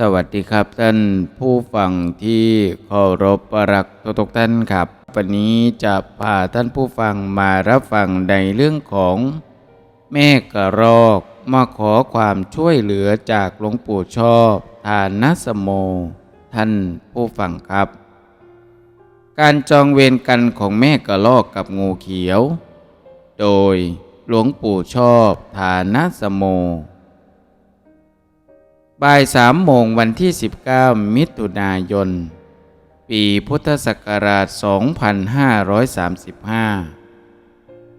สวัสดีครับท่านผู้ฟังที่เคารพรักทุกท่านครับ วันนี้จะพาท่านผู้ฟังมารับฟังในเรื่องของแม่กระรอกมาขอความช่วยเหลือจากหลวงปู่ชอบทานนสโม ท่านผู้ฟังครับ การจองเวรกันของแม่กระรอกกับงูเขียว โดยหลวงปู่ชอบฐานสโม บ่ายสามโมงวันที่ 19 มิถุนายน ปีพุทธศักราช 2535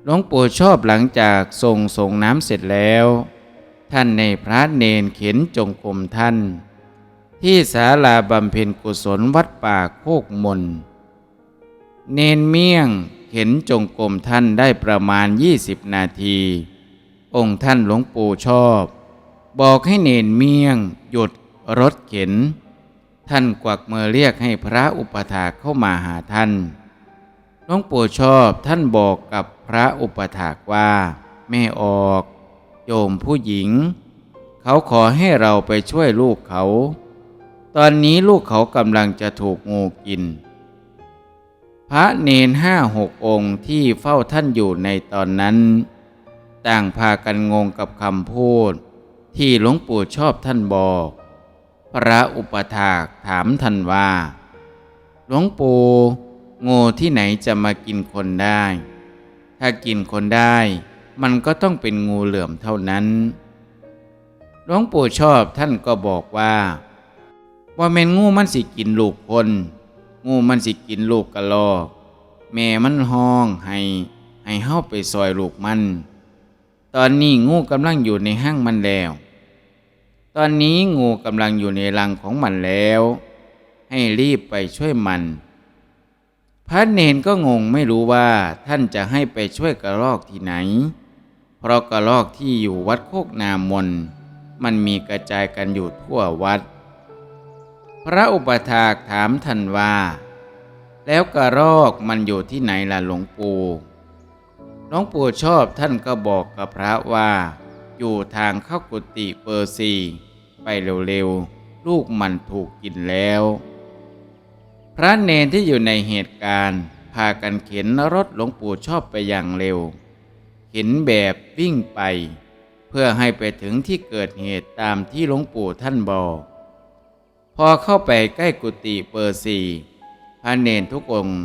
หลวงปู่ชอบหลังจากทรงส่งน้ำเสร็จแล้ว ท่านในพระเนนเข็นจงกรมท่าน ที่ศาลาบำเพ็ญกุศลวัดป่าโคกมน เนนเมี่ยงเข็นจงกรมท่านได้ประมาณ 20 นาที องค์ท่านหลวงปู่ชอบ บอกให้เนนเมี่ยง หยุดรถเข็น ท่านกวักมือเรียกให้พระอุปถาเข้ามาหาท่านหลวงปู่ชอบท่านบอกกับพระอุปถากว่า แม่ออก โยมผู้หญิง เขาขอให้เราไปช่วยลูกเขา ตอนนี้ลูกเขากำลังจะถูกงูกิน พระเนนห้าหกองค์ที่เฝ้าท่านอยู่ในตอนนั้น ต่างพากันงงกับคำพูด ที่หลวงปู่ชอบท่านบอก พระอุปถากถามท่านว่า หลวงปู่งูที่ไหนจะมากินคนได้ ถ้ากินคนได้ มันก็ต้องเป็นงูเหลื่อมเท่านั้นหลวงปู่ชอบท่านก็บอกว่าว่าแม่นงูมันสิกินลูกคน งูมันสิกินลูกกระลอกแม่มันห้องให้ให้เฮาไปซอยลูกมัน ตอนนี้งูกำลังอยู่ในห้างมันแล้ว ตอนนี้งูกำลังอยู่ในรังของมันแล้ว ให้รีบไปช่วยมัน พระเนนก็งงไม่รู้ว่าท่านจะให้ไปช่วยกระรอกที่ไหน เพราะกระรอกที่อยู่วัดโคกนามนมันมีกระจายกันอยู่ทั่ววัด พระอุปถากถามท่านว่า แล้วกระรอกมันอยู่ที่ไหนล่ะหลวงปู่หลวงปู่ชอบท่านก็บอกกับพระว่า อยู่ทางเข้ากุฏิเปอร์ซี ไปเร็วๆ ลูกมันถูกกินแล้ว พระเนนที่อยู่ในเหตุการณ์ พากันเข็นรถหลวงปู่ชอบไปอย่างเร็ว เข็นแบบวิ่งไป เพื่อให้ไปถึงที่เกิดเหตุตามที่หลวงปู่ท่านบอกพอเข้าไปใกล้กุฏิเปอร์ซีพระเนนทุกองค์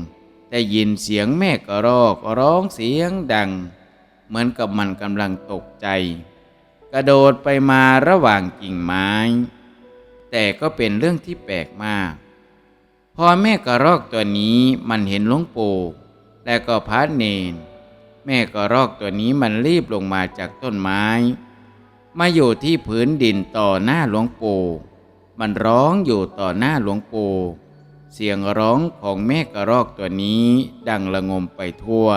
ได้ยินเสียงแม่กระรอกร้องเสียงดัง เหมือนกับมันกำลังตกใจ กระโดดไปมาระหว่างกิ่งไม้ แต่ก็เป็นเรื่องที่แปลกมาก พอแม่กระรอกตัวนี้มันเห็นหลวงปู่และก็พระเนน แม่กระรอกตัวนี้มันรีบลงมาจากต้นไม้ มาอยู่ที่พื้นดินต่อหน้าหลวงปู่มันร้องอยู่ต่อหน้าหลวงปู่เสียงร้องของแม่กระรอกตัวนี้ดังระงมไปทั่ว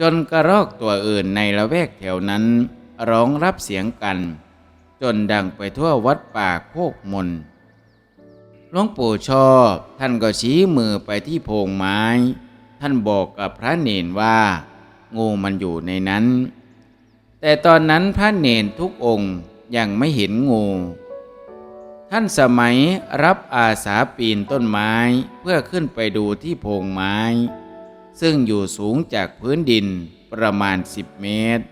จนกระรอกตัวอื่นในละแวกแถวนั้น ร้องรับเสียงกัน จนดังไปทั่ววัดป่าโคกมนหลวงปู่ชอบท่านก็ชี้มือไปที่โพรงไม้ ท่านบอกกับพระเนนว่า งูมันอยู่ในนั้น แต่ตอนนั้นพระเนนทุกองค์ยังไม่เห็นงู ท่านสมัยรับอาสาปีนต้นไม้เพื่อขึ้นไปดูที่โพรงไม้ ซึ่งอยู่สูงจากพื้นดินประมาณ 10 เมตร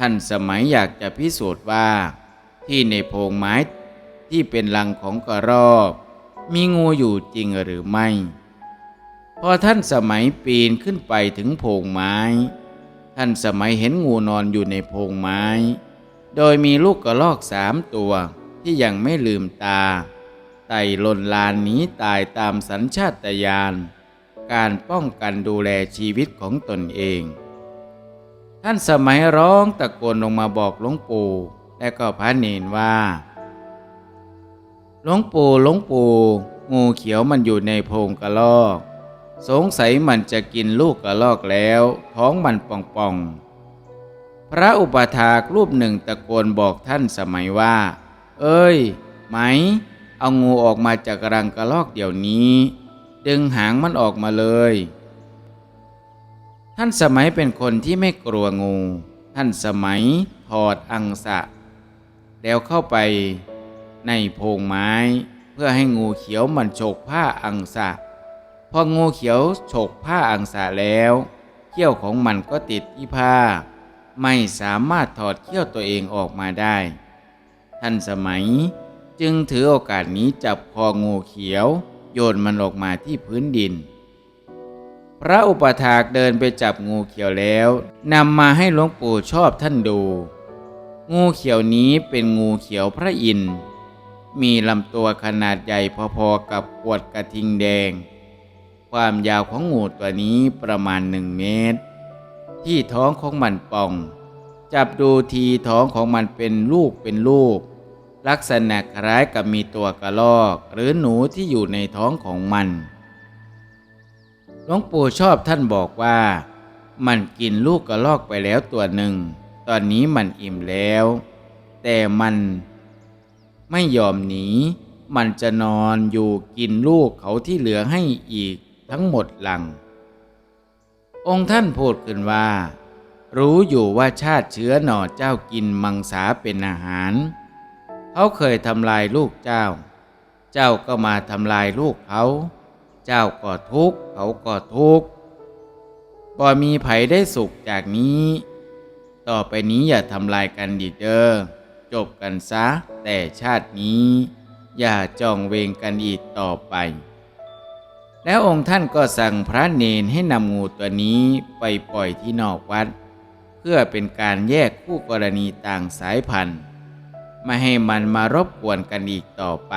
ท่านสมัยอยากจะพิสูจน์ว่า ที่ในโพรงไม้ที่เป็นรังของกระรอก มีงูอยู่จริงหรือไม่ พอท่านสมัยปีนขึ้นไปถึงโพรงไม้ ท่านสมัยเห็นงูนอนอยู่ในโพรงไม้ โดยมีลูกกระรอกสามตัวที่ยังไม่ลืมตาไต่ลนลานหนีตายตามสัญชาตญาณการป้องกันดูแลชีวิตของตนเอง ท่านสมัยร้องตะโกนลงมาบอกหลวงปู่และก็พระเนนว่าหลวงปู่หลวงปู่งูเขียวมันอยู่ในโพรงกระลอก สงสัยมันจะกินลูกกระลอกแล้ว ท้องมันป่องๆพระอุปถากรูปหนึ่งตะโกนบอกท่านสมัยว่า เอ้ย ไหม เอางูออกมาจากรังกระลอกเดี๋ยวนี้ ดึงหางมันออกมาเลย ท่านสมัยเป็นคนที่ไม่กลัวงู ท่านสมัยถอดอังสะ แล้วเข้าไปในโพรงไม้ เพื่อให้งูเขียวมันฉกผ้าอังสะ พองูเขียวฉกผ้าอังสะแล้วเขี้ยวของมันก็ติดที่ผ้า ไม่สามารถถอดเขี้ยวตัวเองออกมาได้ ท่านสมัยจึงถือโอกาสนี้จับคองูเขียว โยนมันออกมาที่พื้นดิน พระอุปถากเดินไปจับงูเขียวแล้วนำมาให้หลวงปู่ชอบท่านดู งูเขียวนี้เป็นงูเขียวพระอินทร์มีลำตัวขนาดใหญ่พอๆกับขวดกระทิงแดง ความยาวของงูตัวนี้ประมาณหนึ่งเมตร ที่ท้องของมันป่อง จับดูทีท้องของมันเป็นลูกเป็นลูก ลักษณะคล้ายกับมีตัวกระรอก หรือหนูที่อยู่ในท้องของมัน หลวงปู่ชอบท่านบอกว่า มันกินลูกกระรอกไปแล้วตัวหนึ่ง ตอนนี้มันอิ่มแล้ว แต่มันไม่ยอมหนี มันจะนอนอยู่กินลูกเขาที่เหลือให้อีกทั้งหมดหลัง องค์ท่านพูดขึ้นว่า รู้อยู่ว่าชาติเชื้อหน่อเจ้ากินมังสาเป็นอาหาร เขาเคยทำลายลูกเจ้า เจ้าก็มาทำลายลูกเขา เจ้าก็ทุกข์เขาก็ทุกข์บ่มีไผได้สุขจากนี้ ต่อไปนี้อย่าทำลายกันดีเด้อจบกันซะ แต่ชาตินี้ อย่าจองเวงกันอีกต่อไป แล้วองค์ท่านก็สั่งพระเนนให้นำงูตัวนี้ไปปล่อยที่นอกวัด เพื่อเป็นการแยกคู่กรณีต่างสายพันธุ์ไม่ให้มันมารบกวนกันอีกต่อไป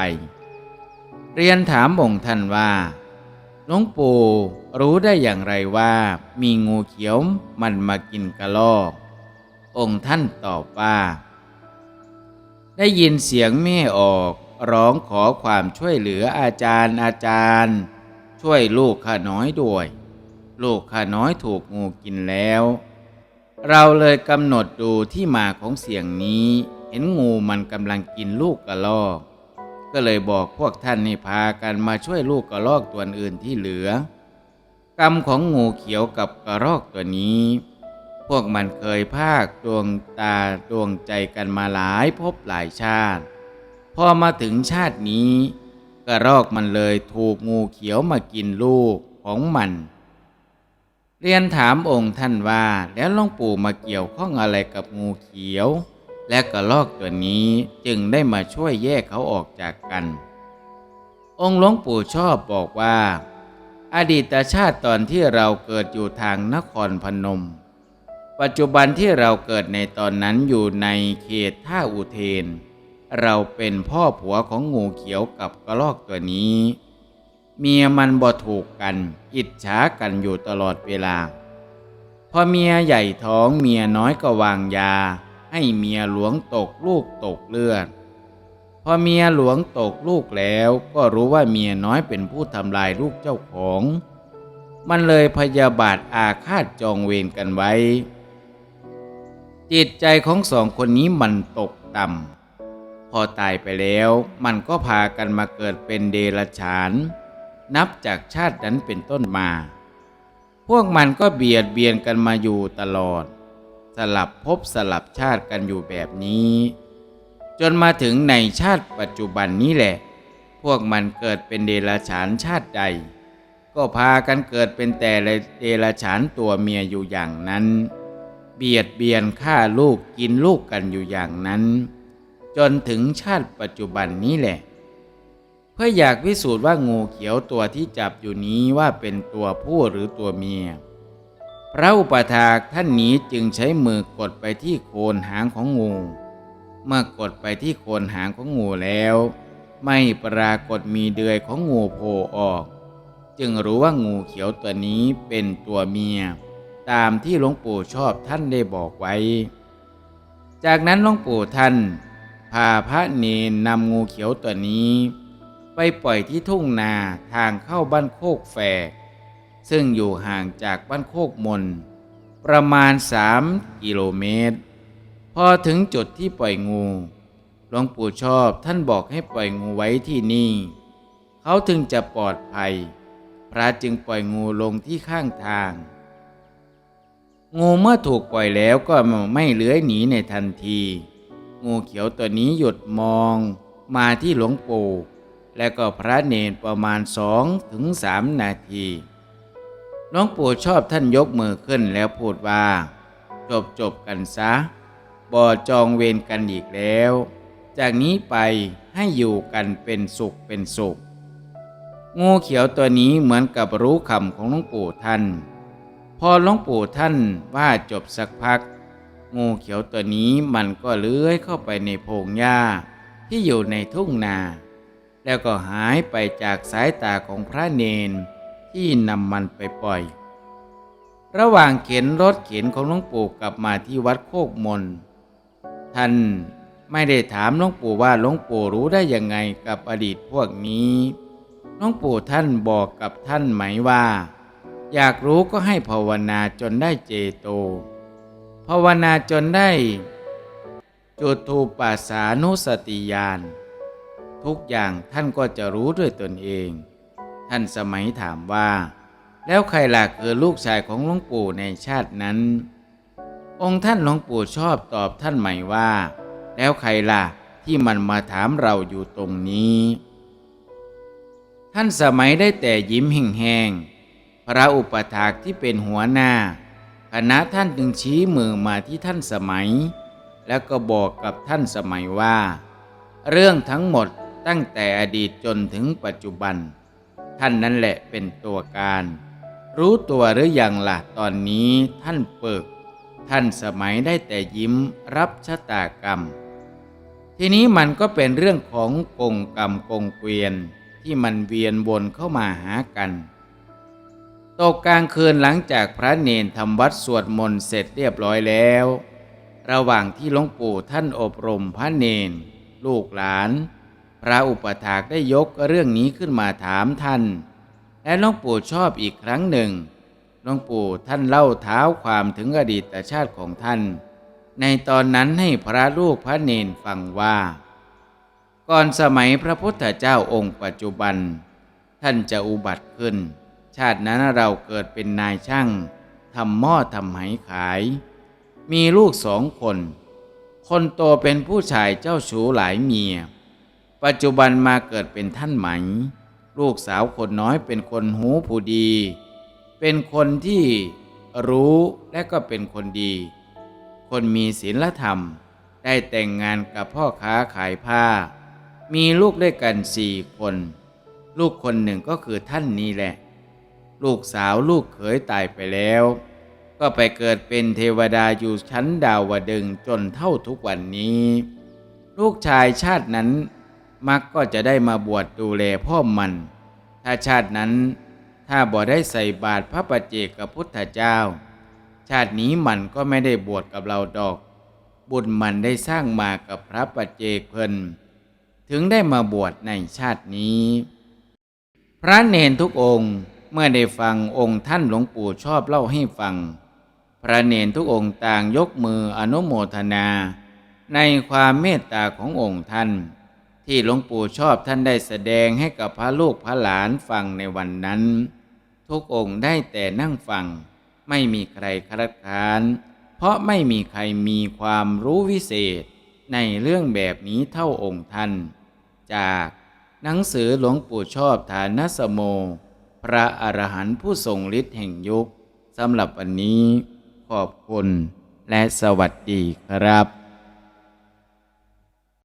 เรียนถามองค์ท่านว่า หลวงปู่รู้ได้อย่างไรว่ามีงูเขียวมันมากินกระลอก องค์ท่านตอบว่า ได้ยินเสียงแม่ออกร้องขอความช่วยเหลืออาจารย์อาจารย์ ช่วยลูกข้าน้อยด้วย ลูกข้าน้อยถูกงูกินแล้ว เราเลยกำหนดดูที่มาของเสียงนี้ เห็นงูมันกำลังกินลูกกระลอก ก็เลยบอกพวกท่านให้พากันมาช่วยลูกกระรอกตัวอื่นที่เหลือ กรรมของงูเขียวกับกระรอกตัวนี้ พวกมันเคยภาคดวงตาดวงใจกันมาหลายภพหลายชาติ พอมาถึงชาตินี้ กระรอกมันเลยถูกงูเขียวมากินลูกของมัน เรียนถามองค์ท่านว่าแล้วหลวงปู่มาเกี่ยวข้องอะไรกับงูเขียว และกระรอกตัวนี้จึงได้มาช่วยแยกเขาออกจากกัน องค์หลวงปู่ชอบบอกว่า อดีตชาติตอนที่เราเกิดอยู่ทางนครพนม ปัจจุบันที่เราเกิดในตอนนั้นอยู่ในเขตท่าอุเทน เราเป็นพ่อผัวของงูเขียวกับกระรอกตัวนี้ เมียมันบ่ถูกกัน อิจฉากันอยู่ตลอดเวลา พอเมียใหญ่ท้องเมียน้อยก็วางยา ให้เมียหลวงตกลูกตกเลือด พอเมียหลวงตกลูกแล้วก็รู้ว่าเมียน้อยเป็นผู้ทำลายลูกเจ้าของ มันเลยพยาบาทอาฆาตจองเวรกันไว้ จิตใจของสองคนนี้มันตกต่ำพอตายไปแล้วมันก็พากันมาเกิดเป็นเดรัจฉาน นับจากชาตินั้นเป็นต้นมา พวกมันก็เบียดเบียนกันมาอยู่ตลอด ลับภพสลับชาติกันอยู่แบบนี้ จนมาถึงในชาติปัจจุบันนี้แหละ พวกมันเกิดเป็นเดรัจฉานชาติใด ก็พากันเกิดเป็นแต่เดรัจฉานตัวเมียอยู่อย่างนั้น เบียดเบียนฆ่าลูกกินลูกกันอยู่อย่างนั้น จนถึงชาติปัจจุบันนี้แหละ เพื่ออยากพิสูจน์ว่างูเขียวตัวที่จับอยู่นี้ว่าเป็นตัวผู้หรือตัวเมีย พระอุปถากท่านนี้จึงใช้มือกดไปที่โคนหางของงู เมื่อกดไปที่โคนหางของงูแล้ว ไม่ปรากฏมีเดือยของงูโผล่ออก จึงรู้ว่างูเขียวตัวนี้เป็นตัวเมีย ตามที่หลวงปู่ชอบท่านได้บอกไว้ จากนั้นหลวงปู่ท่านพาพระเนนนำงูเขียวตัวนี้ ไปปล่อยที่ทุ่งนาทางเข้าบ้านโคกแฝก ซึ่งอยู่ห่างจากบ้านโคกมน ประมาณสามกิโลเมตร พอถึงจุดที่ปล่อยงูหลวงปู่ชอบท่านบอกให้ปล่อยงูไว้ที่นี่ เขาถึงจะปลอดภัย พระจึงปล่อยงูลงที่ข้างทาง งูเมื่อถูกปล่อยแล้วก็ไม่เลื้อยหนีในทันที งูเขียวตัวนี้หยุดมองมาที่หลวงปู่และก็พระเนนประมาณสองถึงสามนาที หลวงปู่ชอบท่านยกมือขึ้นแล้วพูดว่า จบจบกันซะบ่จองเวรกันอีกแล้ว จากนี้ไปให้อยู่กันเป็นสุขเป็นสุข งูเขียวตัวนี้เหมือนกับรู้คำของหลวงปู่ท่าน พอหลวงปู่ท่านว่าจบสักพัก งูเขียวตัวนี้มันก็เลื้อยเข้าไปในโพงหญ้าที่อยู่ในทุ่งนา แล้วก็หายไปจากสายตาของพระเนน ที่นำมันไปปล่อย ระหว่างเข็นรถเข็นของหลวงปู่กลับมาที่วัดโคกมน ท่านไม่ได้ถามหลวงปู่ว่าหลวงปู่รู้ได้ยังไงกับอดีตพวกนี้หลวงปู่ท่านบอกกับท่านไหมว่า อยากรู้ก็ให้ภาวนาจนได้เจโต ภาวนาจนได้จุตูปัสสานุสติญาณทุกอย่างท่านก็จะรู้ด้วยตนเอง ท่านสมัยถามว่า แล้วใครล่ะคือลูกชายของหลวงปู่ในชาตินั้น องค์ท่านหลวงปู่ชอบตอบท่านใหม่ว่า แล้วใครล่ะที่มันมาถามเราอยู่ตรงนี้ ท่านสมัยได้แต่ยิ้มแห้งๆพระอุปถากที่เป็นหัวหน้า คณะท่านจึงชี้มือมาที่ท่านสมัย แล้วก็บอกกับท่านสมัยว่า เรื่องทั้งหมดตั้งแต่อดีตจนถึงปัจจุบัน ท่านนั่นแหละเป็นตัวการ รู้ตัวหรือยังล่ะตอนนี้ท่านเปิก ท่านสมัยได้แต่ยิ้มรับชะตากรรม ทีนี้มันก็เป็นเรื่องของกงกรรมกงเกวียนที่มันเวียนวนเข้ามาหากันตกกลางคืนหลังจากพระเนนทำวัดสวดมนต์เสร็จเรียบร้อยแล้ว ระหว่างที่หลวงปู่ท่านอบรมพระเนน ลูกหลาน พระอุปถากได้ยกเรื่องนี้ขึ้นมาถามท่าน และหลวงปู่ชอบอีกครั้งหนึ่งหลวงปู่ท่านเล่าเท้าความถึงอดีตชาติของท่าน ในตอนนั้นให้พระลูกพระเนนฟังว่า ก่อนสมัยพระพุทธเจ้าองค์ปัจจุบัน ท่านจะอุบัติขึ้น ชาตินั้นเราเกิดเป็นนายช่างทำหม้อทำไหขาย มีลูกสองคน คนโตเป็นผู้ชายเจ้าชู้หลายเมีย ปัจจุบันมาเกิดเป็นท่านไหม ลูกสาวคนน้อยเป็นคนหูผู้ดี เป็นคนที่รู้และก็เป็นคนดี คนมีศีลธรรม ได้แต่งงานกับพ่อค้าขายผ้า มีลูกด้วยกันสี่คน ลูกคนหนึ่งก็คือท่านนี้แหละ ลูกสาวลูกเขยตายไปแล้ว ก็ไปเกิดเป็นเทวดาอยู่ชั้นดาวดึงจนเท่าทุกวันนี้ ลูกชายชาตินั้น มักก็จะได้มาบวชดูแลพ่อมัน ถ้าชาตินั้น ถ้าบ่ได้ใส่บาตรพระปัจเจกกับพุทธเจ้า ชาตินี้มันก็ไม่ได้บวชกับเราดอก บุญมันได้สร้างมากับพระปัจเจกเพิ่นถึงได้มาบวชในชาตินี้ พระเนนทุกองค์เมื่อได้ฟังองค์ท่านหลวงปู่ชอบเล่าให้ฟัง พระเนนทุกองค์ต่างยกมืออนุโมทนา ในความเมตตาขององค์ท่าน ที่หลวงปู่ชอบท่านได้แสดงให้กับพระลูกพระหลานฟังในวันนั้น ทุกองค์ได้แต่นั่งฟัง ไม่มีใครคัดค้าน เพราะไม่มีใครมีความรู้วิเศษ ในเรื่องแบบนี้เท่าองค์ท่าน จากหนังสือหลวงปู่ชอบฐานสโม พระอรหันต์ผู้ทรงฤทธิ์แห่งยุคสำหรับวันนี้ ขอบคุณและสวัสดีครับ